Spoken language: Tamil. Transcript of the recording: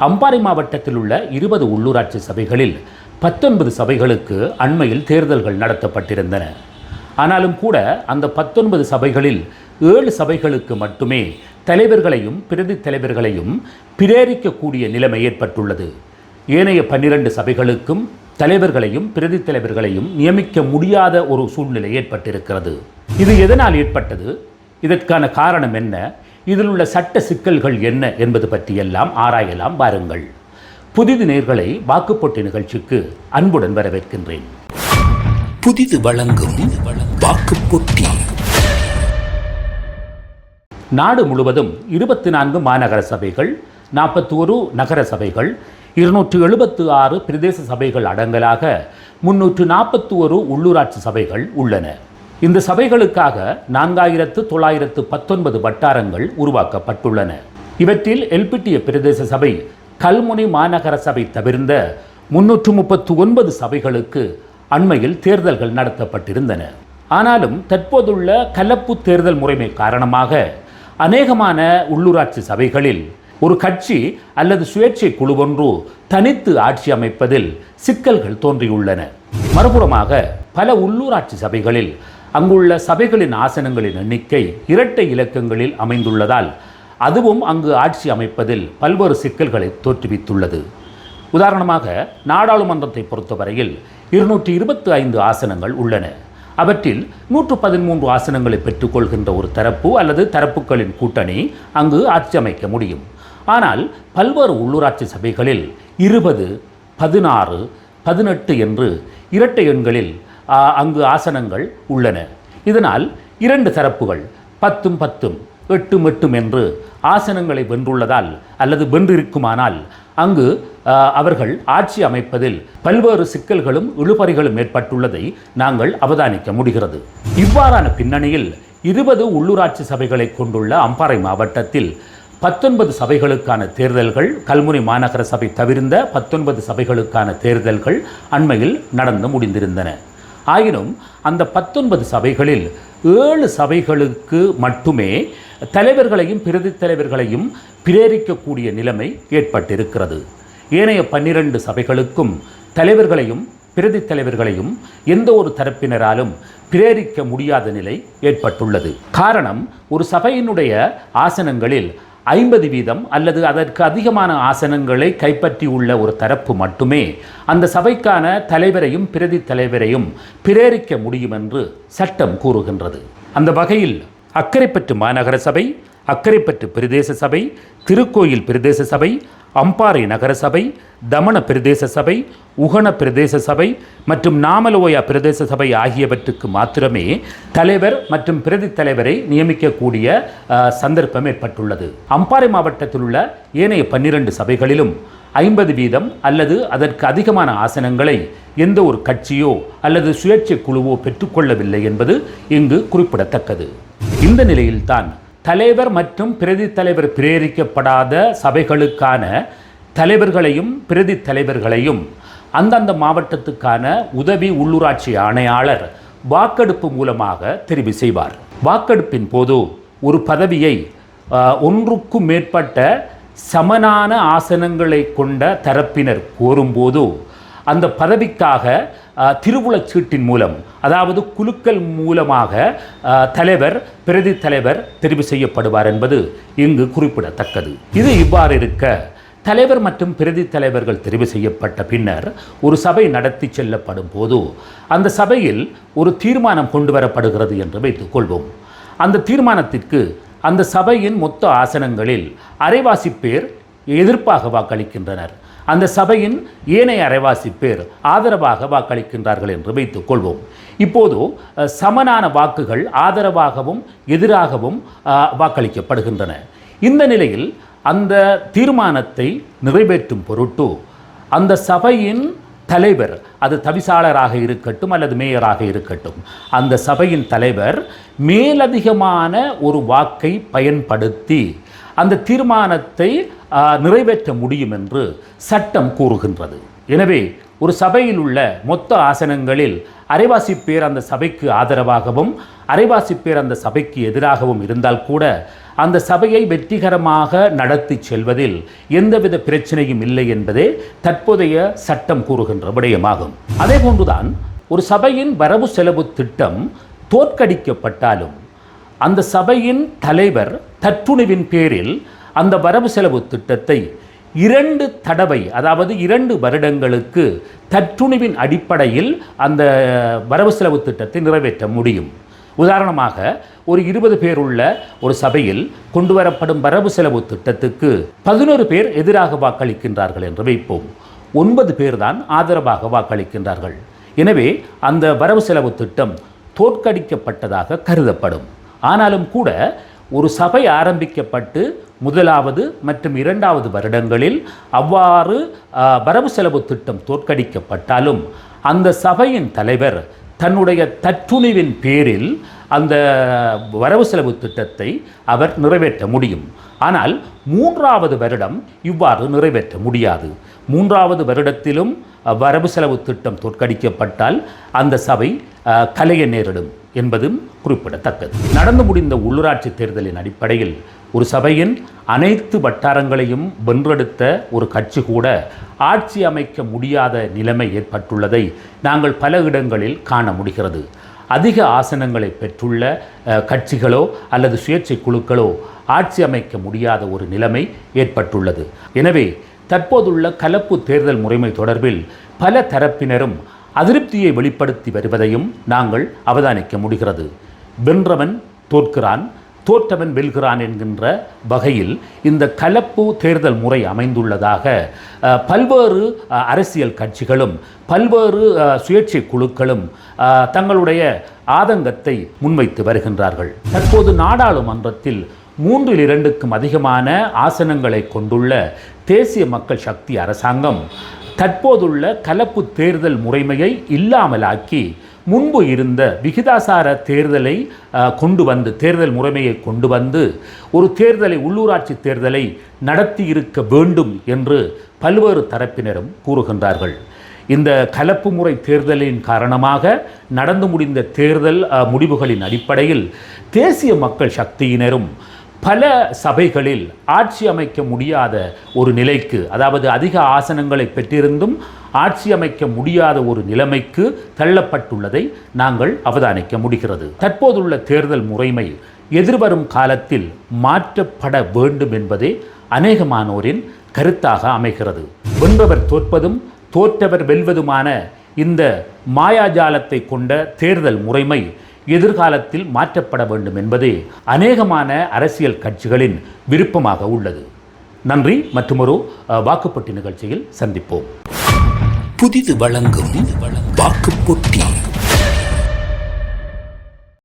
அம்பாறை மாவட்டத்தில் உள்ள இருபது உள்ளூராட்சி சபைகளில் பத்தொன்பது சபைகளுக்கு அண்மையில் தேர்தல்கள் நடத்தப்பட்டிருந்தன. ஆனாலும் கூட அந்த பத்தொன்பது சபைகளில் ஏழு சபைகளுக்கு மட்டுமே தலைவர்களையும் பிரதி தலைவர்களையும் பிரேரிக்கக்கூடிய நிலைமை ஏற்பட்டுள்ளது. ஏனைய பன்னிரண்டு சபைகளுக்கும் தலைவர்களையும் பிரதி தலைவர்களையும் நியமிக்க முடியாத ஒரு சூழ்நிலை ஏற்பட்டிருக்கிறது. இது எதனால் ஏற்பட்டது? இதற்கான காரணம் என்ன? இதில் உள்ள சட்ட சிக்கல்கள் என்ன என்பது பற்றியெல்லாம் ஆராயலாம் வாருங்கள். புதிது நேர்களை வாக்குப்பொட்டி நிகழ்ச்சிக்கு அன்புடன் வரவேற்கின்றேன். புதிது வழங்கும் வாக்குப் பொட்டி நாடு முழுவதும் இருபத்தி நான்கு மாநகர சபைகள் நாற்பத்தி ஒரு நகர சபைகள் இருநூற்று எழுபத்து ஆறு பிரதேச சபைகள் அடங்கலாக முன்னூற்று நாற்பத்தி ஒரு உள்ளூராட்சி சபைகள் உள்ளன. இந்த சபைகளுக்காக நான்காயிரத்து தொள்ளாயிரத்து பத்தொன்பது வட்டாரங்கள் உருவாக்கப்பட்டுள்ளன. இவற்றில் எல்பிட்டிய பிரதேச சபை கல்முனை மாநகர சபை தவிர்ந்த முன்னூற்று முப்பத்து ஒன்பது சபைகளுக்கு அண்மையில் தேர்தல்கள் நடத்தப்பட்டிருந்தன. ஆனாலும் தற்போதுள்ள கலப்பு தேர்தல் முறைமை காரணமாக அநேகமான உள்ளூராட்சி சபைகளில் ஒரு கட்சி அல்லது சுயேட்சை குழு ஒன்று தனித்து ஆட்சி அமைப்பதில் சிக்கல்கள் தோன்றியுள்ளன. மறுபுறமாக பல உள்ளூராட்சி சபைகளில் அங்குள்ள சபைகளின் ஆசனங்களின் எண்ணிக்கை இரட்டை இலக்கங்களில் அமைந்துள்ளதால் அதுவும் அங்கு ஆட்சி அமைப்பதில் பல்வேறு சிக்கல்களை தோற்றுவித்துள்ளது. உதாரணமாக நாடாளுமன்றத்தை பொறுத்தவரையில் இருநூற்றி இருபத்தி ஐந்து ஆசனங்கள் உள்ளன. அவற்றில் நூற்று பதிமூன்று ஆசனங்களை பெற்றுக்கொள்கின்ற ஒரு தரப்பு அல்லது தரப்புகளின் கூட்டணி அங்கு ஆட்சி அமைக்க முடியும். ஆனால் பல்வேறு உள்ளூராட்சி சபைகளில் இருபது பதினாறு பதினெட்டு என்று இரட்டை எண்களில் அங்கு ஆசனங்கள் உள்ளன. இதனால் இரண்டு தரப்புகள் பத்தும் பத்தும் எட்டும் எட்டும் என்று ஆசனங்களை வென்றுள்ளதால் அல்லது வென்றிருக்குமானால் அங்கு அவர்கள் ஆட்சி அமைப்பதில் பல்வேறு சிக்கல்களும் இழுபறிகளும் ஏற்பட்டுள்ளதை நாங்கள் அவதானிக்க முடிகிறது. இவ்வாறான பின்னணியில் இருபது உள்ளூராட்சி சபைகளை கொண்டுள்ள அம்பாறை மாவட்டத்தில் பத்தொன்பது சபைகளுக்கான தேர்தல்கள் கல்முனை மாநகர சபை தவிர்ந்த பத்தொன்பது சபைகளுக்கான தேர்தல்கள் அண்மையில் நடந்து முடிந்திருந்தன. ஆயினும் அந்த பத்தொன்பது சபைகளில் ஏழு சபைகளுக்கு மட்டுமே தலைவர்களையும் பிரதி தலைவர்களையும் பிரேரிக்கக்கூடிய நிலைமை ஏற்பட்டிருக்கிறது. ஏனைய பன்னிரண்டு சபைகளுக்கும் தலைவர்களையும் பிரதி தலைவர்களையும் எந்த ஒரு தரப்பினராலும் பிரேரிக்க முடியாத நிலை ஏற்பட்டுள்ளது. காரணம் ஒரு சபையினுடைய ஆசனங்களில் ஐம்பது வீதம் அல்லது அதற்கு அதிகமான ஆசனங்களை கைப்பற்றியுள்ள ஒரு தரப்பு மட்டுமே அந்த சபைக்கான தலைவரையும் பிரதி தலைவரையும் பிரேரிக்க முடியும் என்று சட்டம் கூறுகின்றது. அந்த வகையில் அக்கரைப்பற்று மாநகர சபை அக்கரைப்பற்று பிரதேச சபை திருக்கோயில் பிரதேச சபை அம்பாறை நகர சபை பிரதேச சபை உகன பிரதேச சபை மற்றும் நாமலோயா பிரதேச சபை ஆகியவற்றுக்கு மாத்திரமே தலைவர் மற்றும் பிரதி தலைவரை நியமிக்கக்கூடிய சந்தர்ப்பம் ஏற்பட்டுள்ளது. அம்பாறை மாவட்டத்தில் உள்ள ஏனைய பன்னிரண்டு சபைகளிலும் ஐம்பது வீதம் அல்லது அதற்கு அதிகமான ஆசனங்களை எந்த ஒரு கட்சியோ அல்லது சுயேட்சை குழுவோ பெற்றுக்கொள்ளவில்லை என்பது இங்கு குறிப்பிடத்தக்கது. இந்த நிலையில்தான் தலைவர் மற்றும் பிரதி தலைவர் பிரேரிக்கப்படாத சபைகளுக்கான தலைவர்களையும் பிரதி தலைவர்களையும் அந்தந்த மாவட்டத்துக்கான உதவி உள்ளூராட்சி ஆணையாளர் வாக்கெடுப்பு மூலமாக தெரிவு செய்வார். வாக்கெடுப்பின் போது ஒரு பதவியை ஒன்றுக்கும் மேற்பட்ட சமனான ஆசனங்களை கொண்ட தரப்பினர் கோரும்போது அந்த பதவிக்காக அஹ், திருவுளச் சீட்டின் மூலம் அதாவது குலுக்கல் மூலமாக தலைவர் பிரதி தலைவர் தெரிவு செய்யப்படுவார் என்பது இங்கு குறிப்பிடத்தக்கது. இது இவ்வாறு இருக்க தலைவர் மற்றும் பிரதி தலைவர்கள் தெரிவு செய்யப்பட்ட பின்னர் ஒரு சபை நடத்தி செல்லப்படும் போது அந்த சபையில் ஒரு தீர்மானம் கொண்டு வரப்படுகிறது என்று வைத்துக்கொள்வோம் அந்த தீர்மானத்திற்கு அந்த சபையின் மொத்த ஆசனங்களில் அரைவாசி பேர் எதிர்ப்பாக வாக்களிக்கின்றனர். அந்த சபையின் ஏனைய அரைவாசி பேர் ஆதரவாக வாக்களிக்கின்றார்கள் என்று வைத்துக் கொள்வோம். இப்போது சமனான வாக்குகள் ஆதரவாகவும் எதிராகவும் வாக்களிக்கப்படுகின்றன. இந்த நிலையில் அந்த தீர்மானத்தை நிறைவேற்றும் பொருட்டு அந்த சபையின் தலைவர் அது தவிசாளராக இருக்கட்டும் அல்லது மேயராக இருக்கட்டும் அந்த சபையின் தலைவர் மேலதிகமான ஒரு வாக்கை பயன்படுத்தி அந்த தீர்மானத்தை நிறைவேற்ற முடியும் என்று சட்டம் கூறுகின்றது. எனவே ஒரு சபையில் உள்ள மொத்த ஆசனங்களில் அரைவாசி பேர் அந்த சபைக்கு ஆதரவாகவும் அரைவாசி பேர் அந்த சபைக்கு எதிராகவும் இருந்தால் கூட அந்த சபையை வெற்றிகரமாக நடத்தி செல்வதில் எந்தவித பிரச்சனையும் இல்லை என்பதே தற்போதைய சட்டம் கூறுகின்ற விடயமாகும். அதே போன்றுதான் ஒரு சபையின் வரவு செலவு திட்டம் தோற்கடிக்கப்பட்டாலும் அந்த சபையின் தலைவர் தற்றுணிவின் பேரில் அந்த வரவு செலவு திட்டத்தை இரண்டு தடவை அதாவது இரண்டு வருடங்களுக்கு தற்றுணிவின் அடிப்படையில் அந்த வரவு செலவு திட்டத்தை நிறைவேற்ற முடியும். உதாரணமாக ஒரு இருபது பேர் உள்ள ஒரு சபையில் கொண்டு வரப்படும் வரவு செலவு திட்டத்துக்கு பதினோரு பேர் எதிராக வாக்களிக்கின்றார்கள் என்று வைப்போம். ஒன்பது பேர் தான் ஆதரவாக வாக்களிக்கின்றார்கள். எனவே அந்த வரவு செலவு திட்டம் தோற்கடிக்கப்பட்டதாக கருதப்படும். ஆனாலும் கூட ஒரு சபை ஆரம்பிக்கப்பட்டு முதலாவது மற்றும் இரண்டாவது வருடங்களில் அவ்வாறு வரவு செலவு திட்டம் தோற்கடிக்கப்பட்டாலும் அந்த சபையின் தலைவர் தன்னுடைய தற்றுணிவின் பேரில் அந்த வரவு செலவு திட்டத்தை அவர் நிறைவேற்ற முடியும். ஆனால் மூன்றாவது வருடம் இவ்வாறு நிறைவேற்ற முடியாது. மூன்றாவது வருடத்திலும் வரவு செலவு திட்டம் தோற்கடிக்கப்பட்டால் அந்த சபை கலைய நேரிடும். என்பதும் குறிப்பிடத்தக்கது. நடந்து முடிந்த உள்ளூராட்சி தேர்தலின் அடிப்படையில் ஒரு சபையின் அனைத்து வட்டாரங்களையும் வென்றெடுத்த ஒரு கட்சி கூட ஆட்சி அமைக்க முடியாத நிலைமை ஏற்பட்டுள்ளதை நாங்கள் பல இடங்களில் காண முடிகிறது. அதிக ஆசனங்களை பெற்றுள்ள கட்சிகளோ அல்லது சுயேட்சை குழுக்களோ ஆட்சி அமைக்க முடியாத ஒரு நிலைமை ஏற்பட்டுள்ளது. எனவே தற்போதுள்ள கலப்பு தேர்தல் முறைமை தொடர்பில் பல தரப்பினரும் அதிருப்தியை வெளிப்படுத்தி வருவதையும் நாங்கள் அவதானிக்க முடிகிறது. வென்றவன் தோற்கிறான் தோற்றவன் வெல்கிறான் என்கின்ற வகையில் இந்த கலப்பு தேர்தல் முறை அமைந்துள்ளதாக பல்வேறு அரசியல் கட்சிகளும் பல்வேறு சுயேட்சை குழுக்களும் தங்களுடைய ஆதங்கத்தை முன்வைத்து வருகின்றார்கள். தற்போது நாடாளுமன்றத்தில் மூன்றில் இரண்டுக்கும் அதிகமான ஆசனங்களை கொண்டுள்ள தேசிய மக்கள் சக்தி அரசாங்கம் தற்போதுள்ள கலப்பு தேர்தல் முறைமையை இல்லாமலாக்கி முன்பு இருந்த விகிதாசார தேர்தலை கொண்டு வந்து தேர்தல் முறைமையை கொண்டு வந்து ஒரு தேர்தலை உள்ளூராட்சி தேர்தலை நடத்தி இருக்க வேண்டும் என்று பல்வேறு தரப்பினரும் கூறுகின்றார்கள். இந்த கலப்பு முறை தேர்தலின் காரணமாக நடந்து முடிந்த தேர்தல் முடிவுகளின் அடிப்படையில் தேசிய மக்கள் சக்தியினரும் பல சபைகளில் ஆட்சி அமைக்க முடியாத ஒரு நிலைக்கு அதாவது அதிக ஆசனங்களை பெற்றிருந்தும் ஆட்சி அமைக்க முடியாத ஒரு நிலைமைக்கு தள்ளப்பட்டுள்ளதை நாங்கள் அவதானிக்க முடிகிறது. தற்போதுள்ள தேர்தல் முறைமை எதிர்வரும் காலத்தில் மாற்றப்பட வேண்டும் என்பதே அநேகமானோரின் கருத்தாக அமைகிறது. வென்பவர் தோற்பதும் தோற்றவர் வெல்வதுமான இந்த மாயாஜாலத்தை கொண்ட தேர்தல் முறைமை எதிர்காலத்தில் மாற்றப்பட வேண்டும் என்பதே அநேகமான அரசியல் கட்சிகளின் விருப்பமாக உள்ளது. நன்றி மற்றொரு அஹ், வாக்குப்பட்டி நிகழ்ச்சியில் சந்திப்போம். புதிது வழங்கும் வாக்குப்பொட்டி.